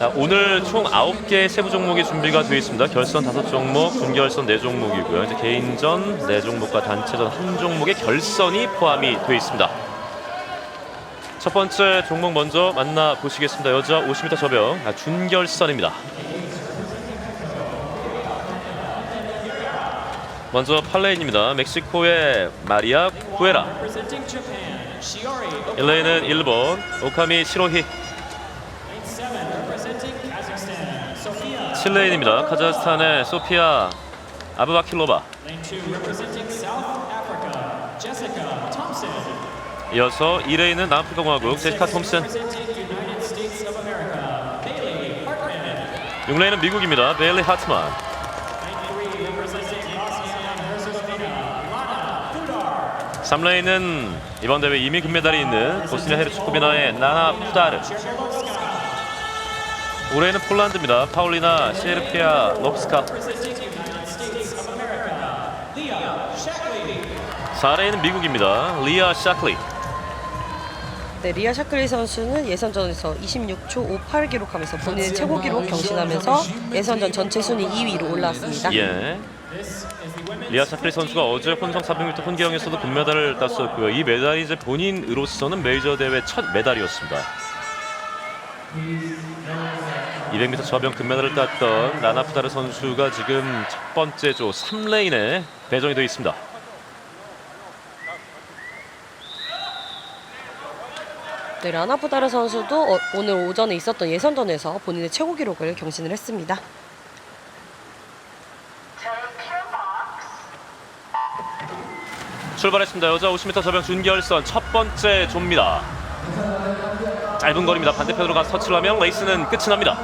자, 오늘 총 9개 세부 종목이 준비가 되어 있습니다. 결선 5종목, 준결선 4종목이고요. 이제 개인전 4종목과 단체전 1종목의 결선이 포함이 되어 있습니다. 첫 번째 종목 먼저 만나보시겠습니다. 여자 50m 저병 아, 준결선입니다. 먼저 8레인입니다. 멕시코의 마리아 Shiori 1레인은 일본 오카미 시로히 7레인입니다. 카자흐스탄의 소피아 아브바킬로바 Lane 2, representing South Africa, Jessica Thompson. 이어서 2레인은 남아프리카 공화국 제시카 톰슨 Representing United States of America, Bailey Hartman. 6레인은 미국입니다. 베일리 하트만 Lane 3, representing Bosnia and Herzegovina, Lana Pudar. 3레인은 이번 대회 이미 금메달이 있는 보스니아 헤르츠고비나의 나나 푸다르 올해는 폴란드입니다. 파울리나 시에르피아 롭스카 Representing United States of America, Leah Shackley. 4레인은 미국입니다. 리아 샤클리 네, 리아 샤클리 선수는 예선전에서 26초 58 기록하면서 본인의 최고 기록 경신하면서 예선전 전체 순위 2위로 올라왔습니다. 예. 리아 샤클리 선수가 어제 혼성 400m 혼계영에서도 금메달을 땄었고요. 이 메달이 이제 본인으로서는 메이저 대회 첫 메달이었습니다. 200m 저병 금메달을 땄던 라나 푸다르 선수가 지금 첫 번째 조 3레인에 배정이 되어 있습니다. 네, 라나푸다르 선수도 어, 오늘 오전에 있었던 예선전에서 본인의 최고 기록을 경신을 했습니다. 출발했습니다. 여자 50m 저병 준결선 첫 번째 조입니다. 짧은 거리입니다. 반대편으로 가서 터치를 하면 레이스는 끝이 납니다.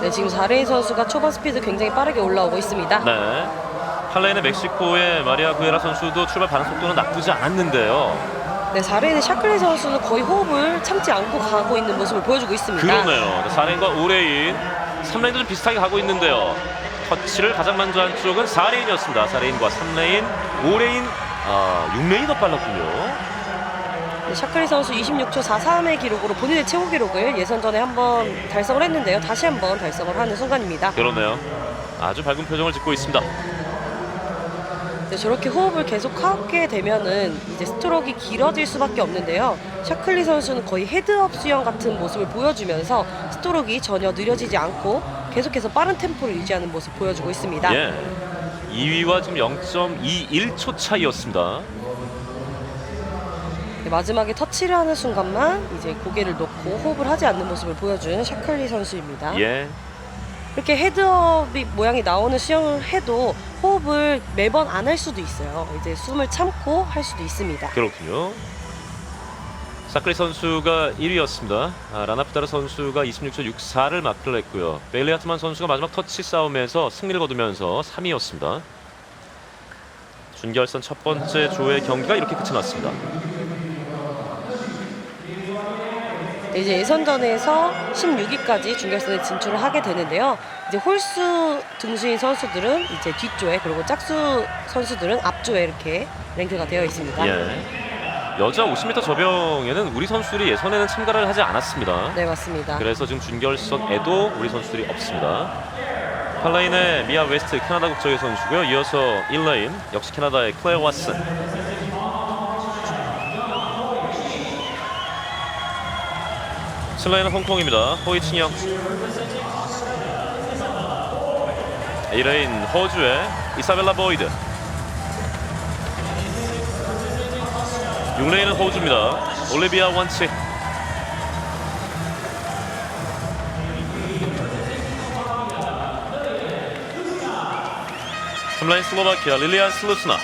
네, 지금 4레인 선수가 초반 스피드 굉장히 빠르게 올라오고 있습니다. 네. 8레인의 멕시코의 마리아 구에라 선수도 출발 반응 속도는 나쁘지 않았는데요. 네, 4레인의 샤클리 선수는 거의 호흡을 참지 않고 가고 있는 모습을 보여주고 있습니다. 그러네요. 4레인과 5레인, 3레인도 좀 비슷하게 가고 있는데요. 터치를 가장 먼저 한 쪽은 4레인이었습니다. 4레인과 3레인, 5레인, 아, 6레인이 더 빨랐군요. 네, 샤클리 선수 26초 43의 기록으로 본인의 최고 기록을 예선 전에 한번 달성을 했는데요. 다시 한번 달성을 하는 순간입니다. 그러네요. 아주 밝은 표정을 짓고 있습니다. 네, 저렇게 호흡을 계속 하게 되면은 이제 스트로크가 길어질 수밖에 없는데요. 샤클리 선수는 거의 헤드업 수영 같은 모습을 보여주면서 스트로크가 전혀 느려지지 않고 계속해서 빠른 템포를 유지하는 모습 보여주고 있습니다. 예. 2위와 지금 0.21초 차이였습니다. 네, 마지막에 터치를 하는 순간만 이제 고개를 놓고 호흡을 하지 않는 모습을 보여준 샤클리 선수입니다. 예. 이렇게 헤드업이 모양이 나오는 수영을 해도 호흡을 매번 안 할 수도 있어요. 이제 숨을 참고 할 수도 있습니다. 그렇군요. 사클리 선수가 1위였습니다. 아, 라나프타르 선수가 26초 64를 마크를 했고요. 베일리 하트만 선수가 마지막 터치 싸움에서 승리를 거두면서 3위였습니다. 준결선 첫 번째 조의 경기가 이렇게 끝이 났습니다. 네, 이제 예선전에서 16위까지 준결선에 진출을 하게 되는데요. 이제 홀수 등수인 선수들은 이제 뒷조에 그리고 짝수 선수들은 앞조에 이렇게 랭크가 되어 있습니다. 예. 여자 50m 저병에는 우리 선수들이 예선에는 참가를 하지 않았습니다. 네, 맞습니다. 그래서 지금 준결선에도 우리 선수들이 없습니다. 8레인의 미아 웨스트 캐나다 국적의 선수고요. 이어서 1레인 역시 캐나다의 클레어 왓슨. 7레인은 홍콩입니다. 호이칭영. 2레인 호주의 이사벨라 보이드. 6레인은 호주입니다. 올리비아 원치. 슬라인 슬로바키아 릴리안 슬루스나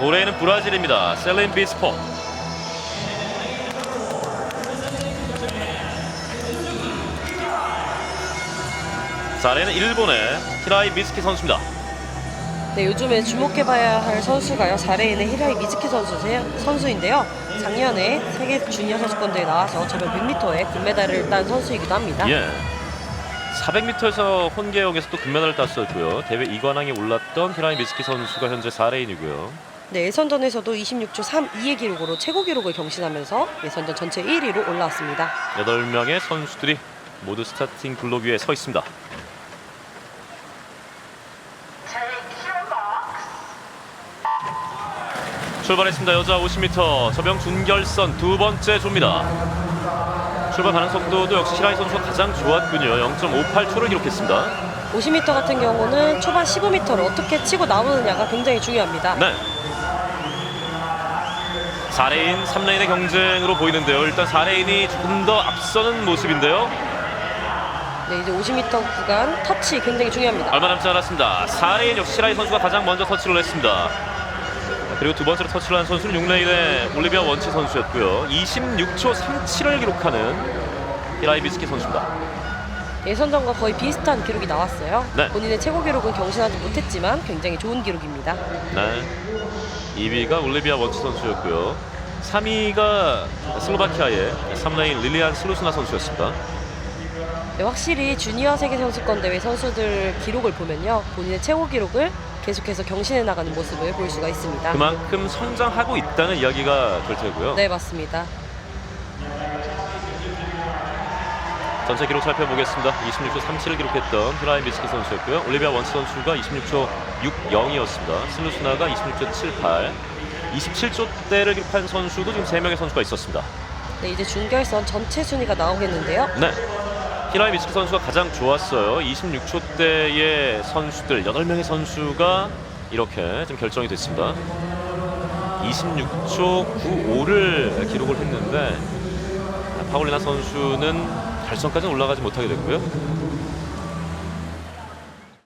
올해는 브라질입니다 셀린 비스포 자리는 일본의 히라이 미스키 선수입니다 네, 요즘에 주목해봐야 할 선수가요. 4레인의 히라이 미즈키 선수세요, 선수인데요. 작년에 세계 주니어 선수권대회 나와서 저번 100m에 금메달을 딴 선수이기도 합니다. 예. 400m에서 혼계역에서 또 금메달을 땄었고요 대회 2관왕에 올랐던 히라이 미스키 선수가 현재 4레인이고요 네, 예선전에서도 26초 32의 기록으로 최고 기록을 경신하면서 예선전 전체 1위로 올라왔습니다. 8명의 선수들이 모두 스타팅 블록 위에 서 있습니다. 출발했습니다. 여자 50m 저병 준결선 두 번째 조입니다. 출발 가능 속도도 역시 시라이 선수가 가장 좋았군요. 0.58초를 기록했습니다. 50m 같은 경우는 초반 15m를 어떻게 치고 나오느냐가 굉장히 중요합니다. 네. 4레인, 3레인의 경쟁으로 보이는데요. 일단 4레인이 조금 더 앞서는 모습인데요. 네, 이제 50m 구간 터치 굉장히 중요합니다. 얼마 남지 않았습니다. 4레인 역시 시라이 선수가 가장 먼저 터치를 했습니다. 그리고 두 번째로 터치를 한 선수는 6레인의 올리비아 원치 선수였고요. 26초 37을 기록하는 히라이 비스키 선수입니다. 예선전과 거의 비슷한 기록이 나왔어요. 네. 본인의 최고 기록은 경신하지 못했지만 굉장히 좋은 기록입니다. 네. 2위가 올리비아 원치 선수였고요. 3위가 슬로바키아의 3레인 릴리안 슬루스나 선수였습니다. 네, 확실히 주니어 세계 선수권 대회 선수들 기록을 보면요, 본인의 최고 기록을 계속해서 경신해 나가는 모습을 볼 수가 있습니다. 그만큼 성장하고 있다는 이야기가 될 테고요. 네, 맞습니다. 전체 기록 살펴보겠습니다. 26초 37을 기록했던 히라이 비스키 선수였고요. 올리비아 원스 선수가 26초 60이었습니다. 슬루스나가 26초 78, 27초 대를 기록한 선수도 지금 3명의 선수가 있었습니다. 네, 이제 준결선 전체 순위가 나오겠는데요. 네. 히라이 비스키 선수가 가장 좋았어요. 26초 대의 선수들 8명의 선수가 이렇게 좀 결정이 됐습니다. 26초 95를 기록을 했는데 파울리나 선수는 결선까지 올라가지 못하게 됐고요.